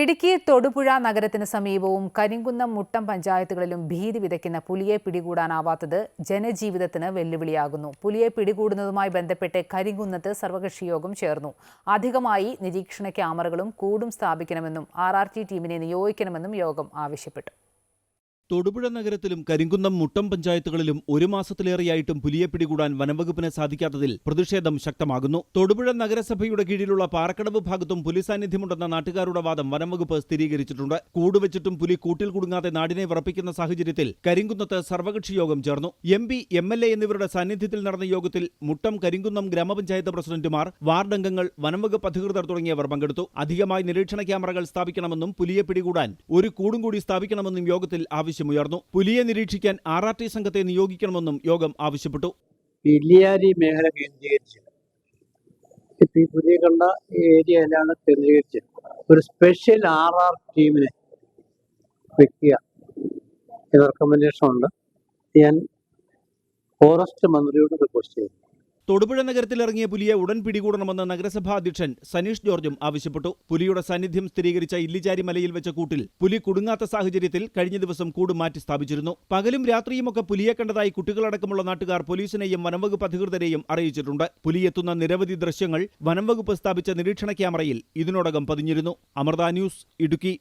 ഇടുക്കി തൊടുപുഴ നഗരത്തിന് സമീപവും കരിങ്കുന്നം മുട്ടം പഞ്ചായത്തുകളിലും ഭീതി വിതയ്ക്കുന്ന പുലിയെ പിടികൂടാനാവാത്തത് ജനജീവിതത്തിന് വെല്ലുവിളിയാകുന്നു. പുലിയെ പിടികൂടുന്നതുമായി ബന്ധപ്പെട്ട് കരിങ്കുന്നത്ത് സർവകക്ഷി യോഗം ചേർന്നു. അധികമായി നിരീക്ഷണ ക്യാമറകളും കൂടും സ്ഥാപിക്കണമെന്നും ആർ ടീമിനെ നിയോഗിക്കണമെന്നും യോഗം ആവശ്യപ്പെട്ടു. തൊടുപുഴ നഗരത്തിലും കരിങ്കുന്നം മുട്ടം പഞ്ചായത്തുകളിലും ഒരു മാസത്തിലേറെയായിട്ടും പുലിയെ പിടികൂടാൻ വനംവകുപ്പിന് സാധിക്കാത്തതിൽ പ്രതിഷേധം ശക്തമാകുന്നു. തൊടുപുഴ നഗരസഭയുടെ കീഴിലുള്ള പാറക്കടവ് ഭാഗത്തും പുലി സാന്നിധ്യമുണ്ടെന്ന നാട്ടുകാരുടെ വാദം വനംവകുപ്പ് സ്ഥിരീകരിച്ചിട്ടുണ്ട്. കൂടുവച്ചിട്ടും പുലി കൂട്ടിൽ കുടുങ്ങാതെ നാടിനെ വിറപ്പിക്കുന്ന സാഹചര്യത്തിൽ കരിങ്കുന്നത്ത് സർവകക്ഷി യോഗം ചേർന്നു. M P M L A എന്നിവരുടെ സാന്നിധ്യത്തിൽ നടന്ന യോഗത്തിൽ മുട്ടം കരിങ്കുന്നം ഗ്രാമപഞ്ചായത്ത് പ്രസിഡന്റുമാർ വാർഡ് അംഗങ്ങൾ വനംവകുപ്പ് അധികൃതർ തുടങ്ങിയവർ പങ്കെടുത്തു. അധികമായി നിരീക്ഷണ ക്യാമറകൾ സ്ഥാപിക്കണമെന്നും പുലിയെ പിടികൂടാൻ ഒരു കൂടും കൂടി സ്ഥാപിക്കണമെന്നും യോഗത്തിൽ ആവശ്യമുയർന്നു. പുലിയെ നിരീക്ഷിക്കാൻ ആർ ആർ ടി സംഘത്തെ നിയോഗിക്കണമെന്നും യോഗം ആവശ്യപ്പെട്ടു. പില്ലിയാരി മേഖല കേന്ദ്രീകരിച്ച് ഇപ്പൊ ഈ പുതിയ കണ്ട ഏരിയയിലാണ് കേന്ദ്രീകരിച്ച് ഒരു സ്പെഷ്യൽ ആർ ആർ ടീമിനെ വെക്കുക. എന്ന റെക്കമെൻഡേഷൻ ഉണ്ട് ഞാൻ ഫോറസ്റ്റ് മന്ത്രിയോട് റിക്വസ്റ്റ് ചെയ്യുന്നു. തൊടുപുഴ നഗരത്തിലിറങ്ങിയ പുലിയെ ഉടൻ പിടികൂടണമെന്ന് നഗരസഭാ അധ്യക്ഷൻ സനീഷ് ജോർജും ആവശ്യപ്പെട്ടു. പുലിയുടെ സാന്നിധ്യം സ്ഥിരീകരിച്ച ഇല്ലിചാരി മലയിൽ വെച്ച കൂട്ടിൽ പുലി കുടുങ്ങാത്ത സാഹചര്യത്തിൽ കഴിഞ്ഞ ദിവസം കൂട് മാറ്റി സ്ഥാപിച്ചിരുന്നു. പകലും രാത്രിയുമൊക്കെ പുലിയെ കണ്ടതായി കുട്ടികളടക്കമുള്ള നാട്ടുകാർ പോലീസിനെയും വനംവകുപ്പ് അധികൃതരെയും അറിയിച്ചിട്ടുണ്ട്. പുലിയെത്തുന്ന നിരവധി ദൃശ്യങ്ങൾ വനംവകുപ്പ് സ്ഥാപിച്ച നിരീക്ഷണ ക്യാമറയിൽ ഇതിനോടകം പതിഞ്ഞിരുന്നു. അമൃത ന്യൂസ് ഇടുക്കി.